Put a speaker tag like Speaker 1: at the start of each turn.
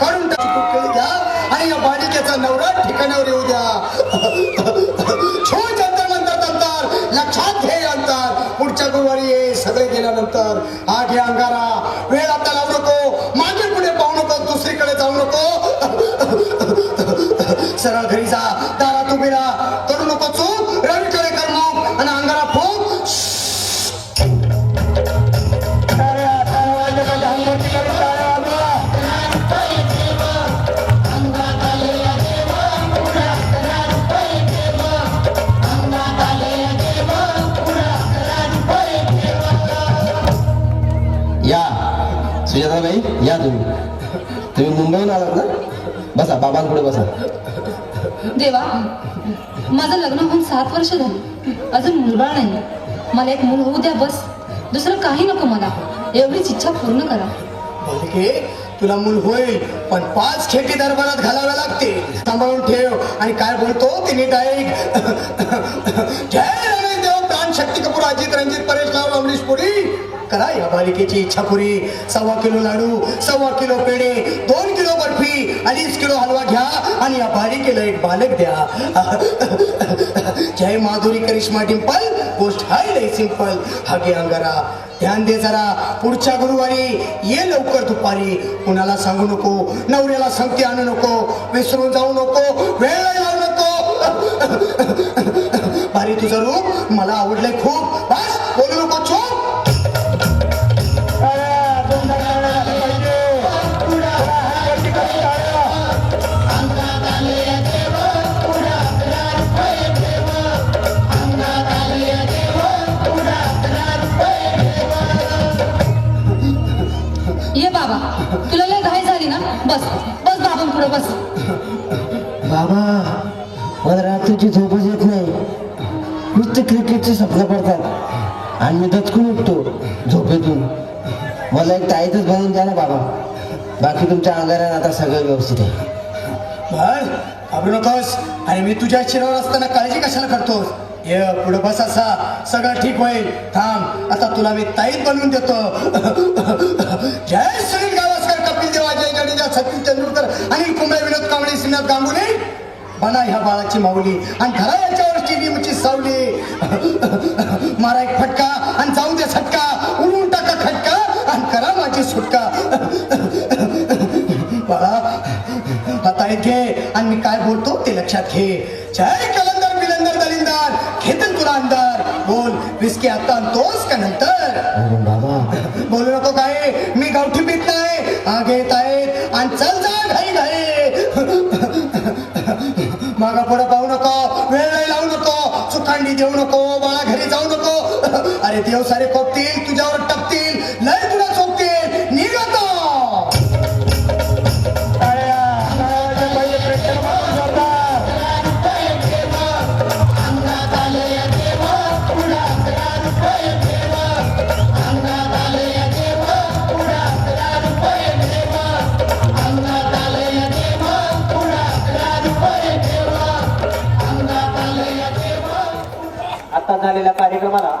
Speaker 1: काढून टाकी घ्या आणि या बालिकेचा नवरा ठिकाणावर येऊ द्या. छो जंतर लक्षात घे अंतर. पुढच्या गुरुवारी ये सगळे गेल्यानंतर. हा घे अंगारा. वेळ आता लावू नको. मागे पुढे पाहू नको. दुसरीकडे जाऊ नको. सरळ घरी जा.
Speaker 2: सुजाताबाई या तुम्ही. तुम्ही मुंबईहून आलात ना? बसा बाबांपुढे बसा.
Speaker 3: देवा माझं लग्न होऊन सात वर्ष झाली. अजून मुलबाळ नाही. मला एक मूल होऊ द्या बस. दुसरं काही नको मला. एवढीच इच्छा पूर्ण करा.
Speaker 1: बालिके तुला मूल होईल पण पाच खेटी दरबारात घालाव्या लागते सांभाळून ठेव. आणि काय बोलतो ते नीट ऐक. जय शक्ती कपूर अजित रंजित परेश नाव अमरीश पुरी करा या बालिकेची इच्छा पुरी. सव्वा किलो लाडू सव्वा किलो पेढे दोन किलो बर्फी अडीच किलो हलवा घ्या आणि या बालिकेला एक बालक द्या. जय माधुरी करिश्मा डिंपल गोष्ट हाय लय सिंपल हागे अंगारा ध्यान दे जरा पुढच्या गुरुवारी ये लवकर दुपारी. कुणाला सांगू नको नवऱ्याला सांगते आणू नको विसरून जाऊ नको वेळ लावू नको. भारी तुझं रूप. मला आवडलंय खूप. बस बोलू नको चोप.
Speaker 3: ये बाबा तुला लय घाई झाली ना? बस बस बाबा पुढे बस.
Speaker 2: बाबा मला रात्रीची झोपच येत नाही. नुसते क्रिकेटचे स्वप्न पडतात. आणि मी दचकून उठतो झोपेतून. मला एक ताईतच बनवून द्या ना बाबा. बाकी तुमच्या अंगाऱ्यानं आता सगळं व्यवस्थित आहे.
Speaker 1: बर घाबरू नकोस. आणि मी तुझ्या शिरावर असताना काळजी कशाला करतोस? ये पुढे बस असा. सगळं ठीक होईल. थांब. आता तुला मी ताईत बनवून देतो. जय सुनील गावस्कर कपिल देव अजय जडेजा सचिन तेंडुलकर आणि कुंबळे विनोद कांबळे श्रीनाथ गांगुले. बना ह्या बाळाची माऊली. आणि धरा याच्यावर टीव्हीची सावली. मारा एक फटका आणि जाऊ दे झटका उडून टाका खटका आणि करा माझी सुटका. बाळा आता घे आणि मी काय बोलतो ते लक्षात घे. जय कलंदर बिलंदर दलिंदर. घेतन तुला अंदर बोल विस्की आता आणतोस का नंतर?
Speaker 2: बाबा.
Speaker 1: बोलू नको काय मी गावठी पीत नाही. घेत आहेत. आणि चल. मागा पुढे पाहू नको. वेळ लावू नको. चुकांडी देऊ नको. बाळा घरी जाऊ नको. अरे देव सारे कोपतील.
Speaker 4: आलेल्या कार्यक्रमाला